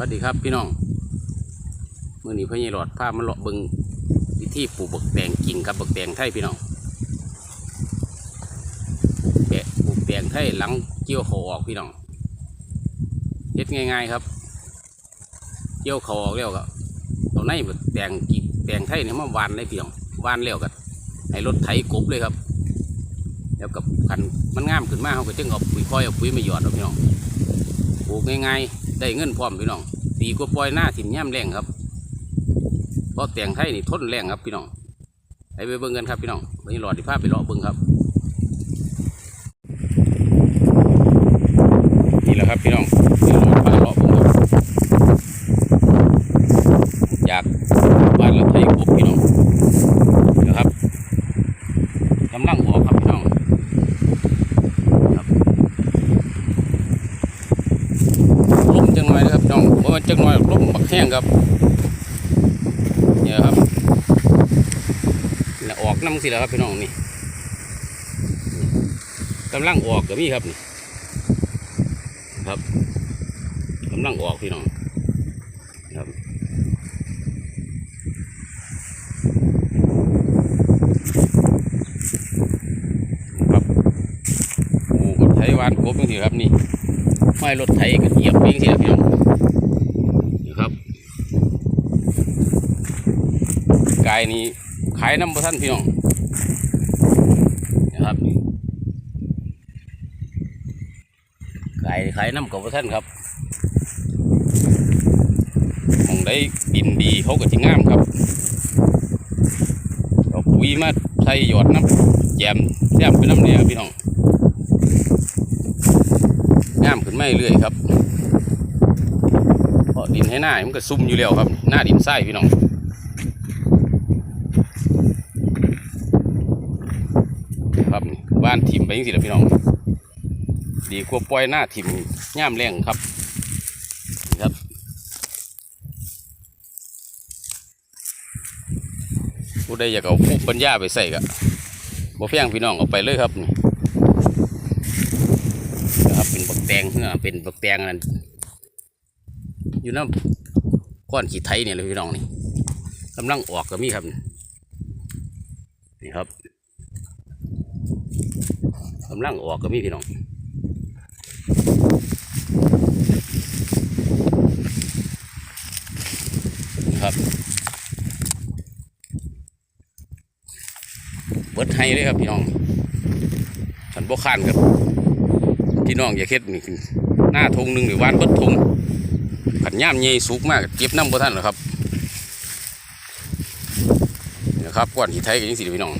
วัสดีครับพี่น้องเมื่อนี้พ่อใหญ่หลอดพามาเลาะบิงวิธีปลูกบักแตงกิ่งกับบักแตงไทยพี่น้องแปะปลูกแตงไทยหลังเกี่ยวเขาออกพี่น้องเฮ็ดง่ายๆครับ เกี่ยวเขาออกแล้วก็เอาในบักแตงกิ่งแตงไทยเนี่ยมาวานเลยพี่น้องวานแล้วก็ให้รถไถกบเลยครับ แล้วกับคันมันงามขึ้นมากเขาก็จึงเอาปุ๋ยคอยเอาปุ๋ยมาหยอดเอาพี่น้องปลูกง่ายๆ ได้เงินพร้อมพี่น้องดีกว่าปล่อยหน้าถิ่นย่ำแรงครับเพราะแต่งไทยนี่ทนแรงครับพี่น้องไปเบิ่งกันครับพี่น้องวันนี้หลอดที่ภาพไปเลาะเบิ่งครับนี่แหละครับพี่น้องหลอดพาเลาะเบิ่งครับอยากบ้านเราไทยกบพี่น้องนะครับกำลังออกครับพี่น้อง ลมจังหน่อยนะครับน้องเพราะ ว่าจังหน่อยลมบักแห้งครับเนี่ยครับนี่ออกน้ำสิแล้วครับพี่น้องนี่กำลังออกกับนี่ครับนี่ครับกำลังออกพี่น้องครับครับโอ้กับไทยวานครบจังสิครับนี่ไม่รถไถก็เหยียบเองสิครับพี่น้องนี่ครับกายนี้ขายน้ำประท่านพี่น้องนะครับกายขายน้ำกับประท่านครับมองได้ดินดีเขาก็จะงามครับเอาปุ๋ยมาใส่หยอดน้ำแยมแซมไปน้ำเนี่ยพี่น้องงามขึ้นไม่เรื่อยครับเพราะดินให้หน้ามันก็ซุ่มอยู่แล้วครับ หน้าดินทรายพี่น้องครับนี่บ้านถิ่ม ไปยังสิละพี่น้อง ดีกว่าปล่อยหน้าถิ่มย่ามแรงครับนี่ครับ ผู้ใดอยากเอาภูมิปัญญาไปใส่ก็บ่เพียงพี่น้องเอาไปเลยครับนี่นะครับเป็นบักแตงเพื่อเป็นบักแตงนั่นอยู่น้ำก้อนขี้ไทยเนี่ยเลยพี่น้องนี่กำลังออกก็มีครับนี่ครับ กำลังออกก็มีพี่น้องครับเบิดให้เลยครับพี่น้องฉันบ่ขานครับพี่น้องอย่าเค็ดนี่หน้าทงหนึ่งหรือวานเบิดทงขันย่ามเยยสุกมากเก็บน้ำบ่ท่านหรอครับนะครับก้อนหินไทยกันยังสิพี่น้อง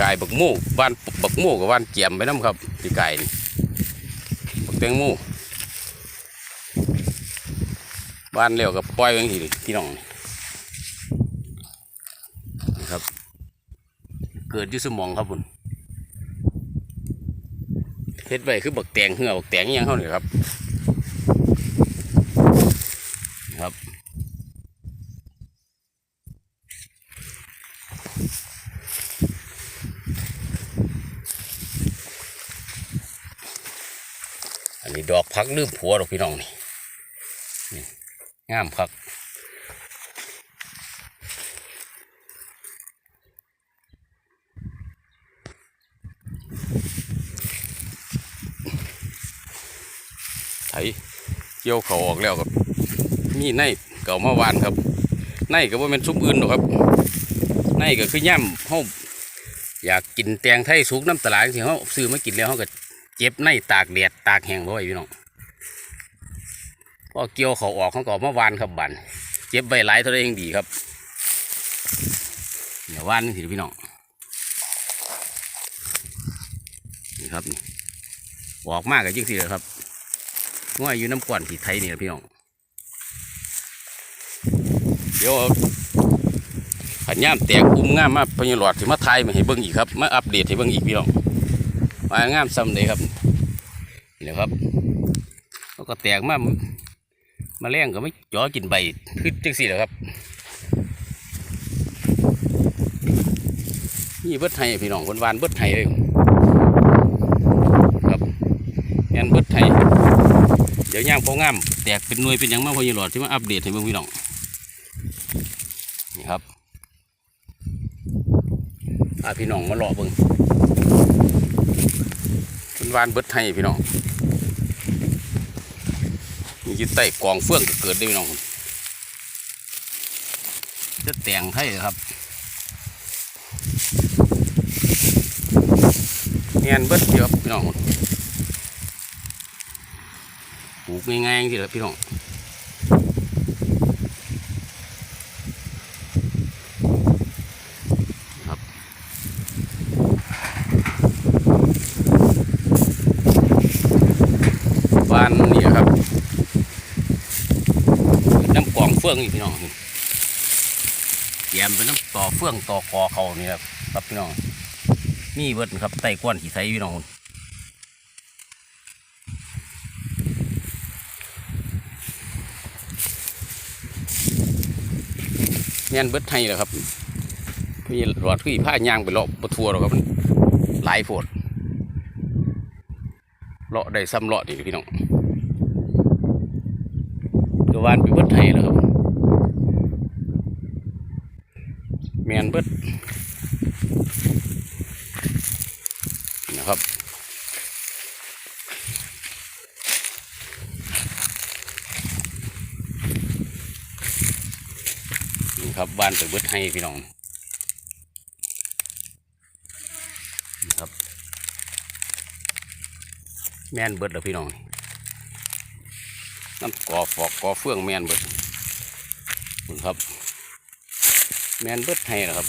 กายบักโม่วานบักม่กับวานเกียมไปน้ำครับปีกายนี่บักแตงโม่วานเร็วกับปล่อยไว้ยังสิพี่น้องนี่ครับ เกิดยุสมองครับคุณเฮ็ดไว้คือบักแตงเหือบักแตงยังเขาเนี่ยครับครับ ดอกพักลืมผัวดอกพี่น้องนี่งามพักไถเกี่ยวเขาออกแล้วครับมีในเก่ามาวานครับในก็บ่เป็นซุปอื่นหรอกครับในก็คือย่ำเฮาอยากกินแตงไทยสุกน้ำตลาดสิเฮาซื้อมากินแล้วเฮาก็ เจ็บในตากแดดตากแห้งบ่ไหวพี่น้องพอเกี่ยวเขาออกเขาก็เอามาวานครับบันเจ็บใบหลายเท่าไรยังดีครับเดี๋ยววานสิพี่น้องนี่ครับนี่ออกมากกับยิ่งสิเลยครับง่อยอยู่น้ำกวนที่ไทยนี่แหละพี่น้องเดี๋ยวขันย่ามแตกอุ้มง่ามมาพญหลอดถึงมาไทยมาให้เบิ่งอีกครับมาอัปเดตให้เบิ่งอีกพี่น้อง มางามซ้ำเลยครับนี่แหละครับแล้วก็แตกมามาแรงก็ไม่จ่อกินใบคือจังสี่แหละครับนี่เบิดไทยพี่น้องคนวานเบิดไทยเลยครับแอนเบิดไทยเดี๋ยวย่างพองามแตกเป็นหน่วยเป็นยังมากพอยีหลอดที่มาอัปเดตให้เบิ่งพี่น้องนี่ครับพาพี่น้องมาเลาะเบิ่ง เป็นวานเบิดให้พี่น้องมีอยึดใต้กองเฟื่องเกิดได้พี่น้องจะแต่งให้ครับเงียนเบิดเดียวพี่น้องปลูกง่ายๆที่ละพี่น้องครับบ้านนี่ครับ เฟื่องนี่พี่น้องเตรียมเป็นน้ำต่อเฟื่องต่อคอเขานี่ครับครับพี่น้องนี่เบิดครับไต้ก้วนขี่ไซพี่น้องเงี้ยเบิดให้เลยครับพี่หลอดพี่ผ้ายางไปเลาะปะทัวหรอกครับมันหลายโพดเลาะได้ซ้ำเลาะนี่พี่น้องตัววานไปเบิดให้แล้วครับ เมียนเบิดนะครับนี่ครับบ้านไปเบิดให้พี่น้องนี่ครับ แม่นเบิดแล้วพี่น้องน้ำกอฟอกกอเฟื่องแม่นเบิดนี่ครับ แมนเบิดให้แล้วครับ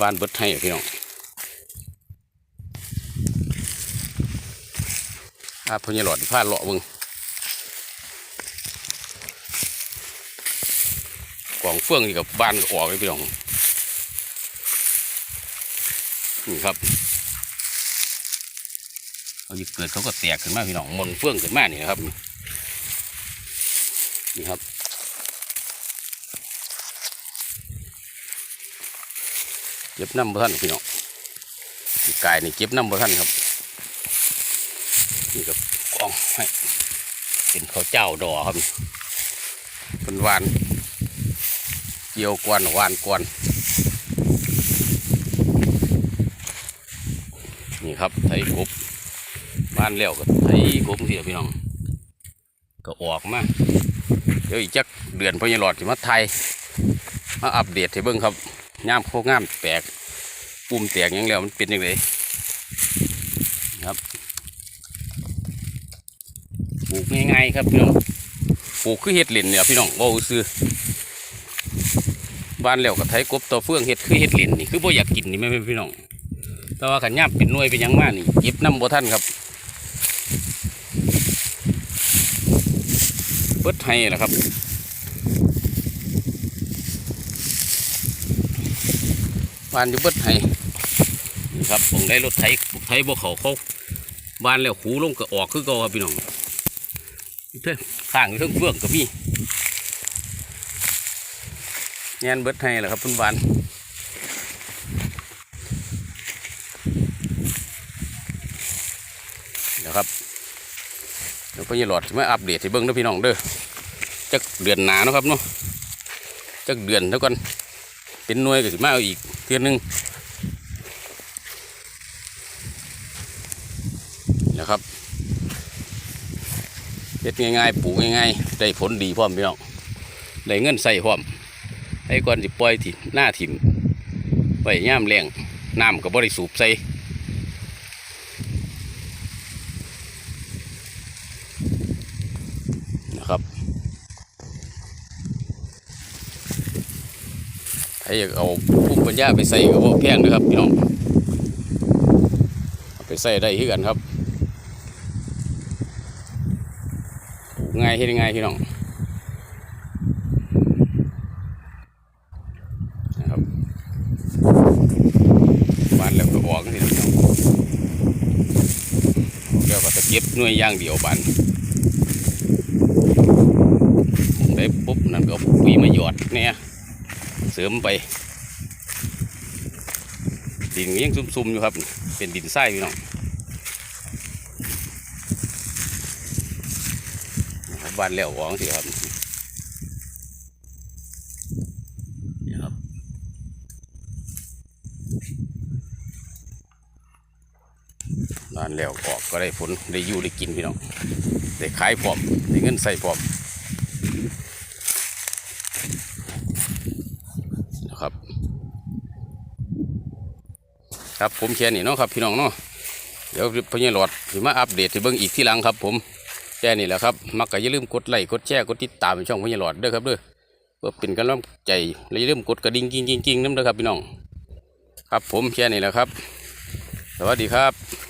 บ้านเบิดให้พี่น้องอาพญหลอดผ้าเลาะเบึงกล่องเฟื่องนี่กับบ้านออกเลยพี่น้องนี่ครับ เขาจะเกิดเขาก็แตกขึ้นมาพี่น้องมนเฟื่องขึ้นมานี่นะครับนี่ครับเก็บน้ำบ่ท่านพี่น้องกายนี่เก็บน้ำบ่ท่านครับนี่ก็กองให้เป็นข้าวเจ้าดอครับเป็นวานเกี่ยวกวนวานกวนนี่ครับไถกบ บ้านแล้วก็ไถกบเสียพี่น้อง ก็ออกมาเดี๋ยวอีกจักเดือนพญหลอดจะมาไทยมาอัปเดตให้เบิ่งครับง่ามโคง่ามแตกปุ่มแตกอยังแล้วมันเป็นยังไงครับปลูกง่ายๆครับพี่น้องปลูกคือเห็ดหลินเนี่ยพี่น้องว่าซื้อบ้านแล้วก็ไถกบตัวเฟื่องเห็ดคือเห็ดหลินนี่คือบ่อยากกินนี่ไม่เป็นพี่น้องแต่ว่าขันย่ามเป็นน่วยเป็นยังมากนี่เก็บน้ำบ่ท่านครับ บิดให้แหละครับบ้านอยู่เบิดให้นี่ครับผมได้รถไถไถบ่เขาเขาบ้านแล้วขูลงก็ออกคือเก่าครับพี่น้องเท่ข้างเท่งเฟื่องก็มีแงนเบิดให้แหละครับเพุ่นหวานเดี๋ยวครับ เดี๋ยวพี่หลอดมาอัปเดตให้เบิ้งเด้อพี่น้องเด้อจักเดือนหนาเนาะครับเนาะจักเดือนเท่ากันเป็นหน่วยก็สิมาเอาอีกเทือนหนึงนะครับเฮ็ดง่ายๆปลูกง่ายๆได้ผลดีพร้อมพี่น้องได้เงินใส่พร้อมให้ก่อนสิปล่อยถิ่นหน้าถิ่มไว้ย่ามแรงน้ำก็บ่ได้สูบใส่นะครับ ถ้าอยากเอาภูมิปัญญาไปใส่ก็บ่แพงนะครับพี่น้องไปใส่ได้คือกันครับง่ายเฮ็ดง่ายพี่น้องนะครับบานแล้วก็ออกนี่พี่น้องเดี๋ยวก็จะเก็บหน่วยย่างเดียวบานได้ปุ๊บนั่นก็ปุ๋ยมาหยอดเนี่ย สริมไปดินยังซุ่มๆอยู่ครับ เป็นดินทรายพี่น้องนะครับบ้านแล้วหวองสิครับนี่ครับ บ้านแล้วออกก็ได้ผลได้อยู่ได้กินพี่น้องได้ขายพร้อมได้เงินใส่พร้อมนะครับ ครับผมแค่นี้เนาะครับพี่น้องเนาะเดี๋ยวพญหลอดสิมาอัปเดตที่เบิ้งอีกที่หลังครับ ผมแค่นี้แหละครับมักก็อย่าลืมกดไลค์กดแชร์กดติดตามช่องพญหลอดด้วยครับด้วยเพื่อเป็นกำลังใจและอย่าลืมกดกระดิ่งกิ้งกิ้งกิ้งน้ำเด้อครับพี่น้อง ครับผมแค่นี้แหละครับ สวัสดีครับ